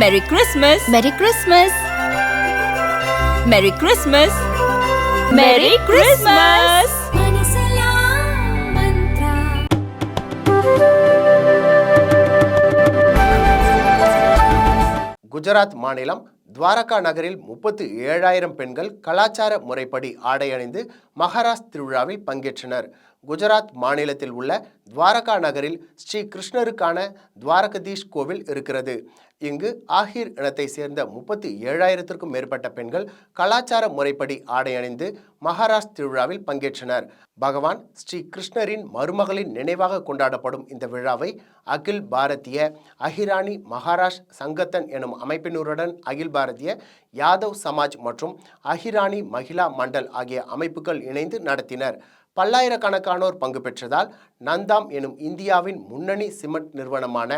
மெரி கிறிஸ்மஸ் மெரி கிறிஸ்மஸ் மெரி கிறிஸ்மஸ் மெரி கிறிஸ்மஸ் குஜராத் மாநிலம் துவாரகா நகரில் முப்பத்து ஏழாயிரம் பெண்கள் கலாச்சார முறைப்படி ஆடை அணிந்து மகாராஸ் திருவிழாவில் பங்கேற்றனர். குஜராத் மாநிலத்தில் உள்ள துவாரகா நகரில் ஸ்ரீ கிருஷ்ணருக்கான துவாரகதீஷ் கோவில் இருக்கிறது. இங்கு ஆஹிர் இனத்தை சேர்ந்த முப்பத்தி ஏழாயிரத்திற்கும் மேற்பட்ட பெண்கள் கலாச்சார முறைப்படி ஆடை அணிந்து மகாராஷ் திருவிழாவில் பங்கேற்றனர். பகவான் ஸ்ரீ கிருஷ்ணரின் மருமகளின் நினைவாக கொண்டாடப்படும் இந்த விழாவை அகில் பாரதிய அஹிராணி மகாராஷ் சங்கத்தன் எனும் அமைப்பினருடன் அகில் பாரதிய யாதவ் சமாஜ் மற்றும் அஹிராணி மகிழா மண்டல் ஆகிய அமைப்புகள் இணைந்து நடத்தினர். பல்லாயிரக்கணக்கானோர் பங்கு பெற்றதால் நந்தாம் எனும் இந்தியாவின் முன்னணி சிமெண்ட் நிறுவனமான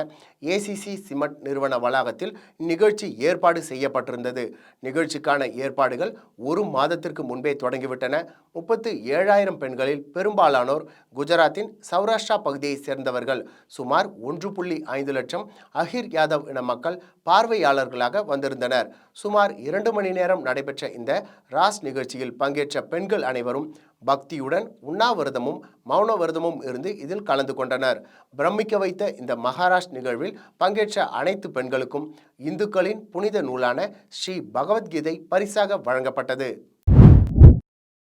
ஏசிசி சிமெண்ட் நிறுவன வளாகத்தில் நிகழ்ச்சி ஏற்பாடு செய்யப்பட்டிருந்தது. நிகழ்ச்சிக்கான ஏற்பாடுகள் ஒரு மாதத்திற்கு முன்பே தொடங்கிவிட்டன. முப்பத்து ஏழாயிரம் பெண்களில் பெரும்பாலானோர் குஜராத்தின் சௌராஷ்டிரா பகுதியைச் சேர்ந்தவர்கள். சுமார் ஒன்று புள்ளி ஐந்து லட்சம் அஹிர் யாதவ் இன மக்கள் பார்வையாளர்களாக வந்திருந்தனர். சுமார் இரண்டு மணி நேரம் நடைபெற்ற இந்த ராஸ் நிகழ்ச்சியில் பங்கேற்ற பெண்கள் அனைவரும் பக்தியுடன் உண்ணாவிரதமும் மௌன விரதமும் இருந்து இதில் கலந்து கொண்டனர். பிரமிக்க வைத்த இந்த மகாராஷ் நிகழ்வில் பங்கேற்ற அனைத்து பெண்களுக்கும் இந்துக்களின் புனித நூலான ஸ்ரீ பகவத்கீதை பரிசாக வழங்கப்பட்டது.